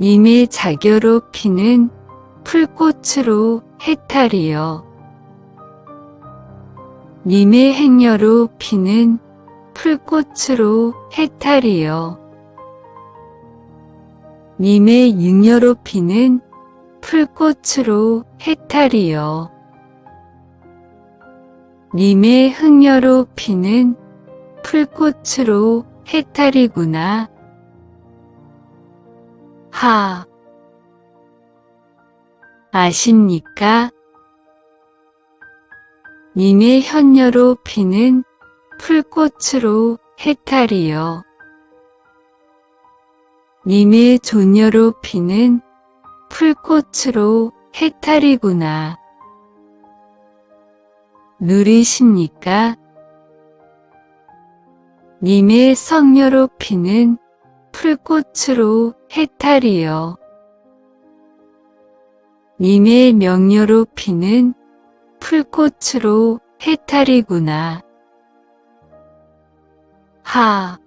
님의 자겨로 피는 풀꽃으로 해탈이여. 님의 행여로 피는 풀꽃으로 해탈이여. 님의 잉여로 피는 풀꽃으로 해탈이여. 님의 흥여로 피는 풀꽃으로 해탈이구나. 하. 아십니까? 님의 현여로 피는 풀꽃으로 해탈이여. 님의 존여로 피는 풀꽃으로 해탈이구나. 누리십니까? 님의 성녀로 피는 풀꽃으로 해탈이여. 님의 명녀로 피는 풀꽃으로 해탈이구나. 하.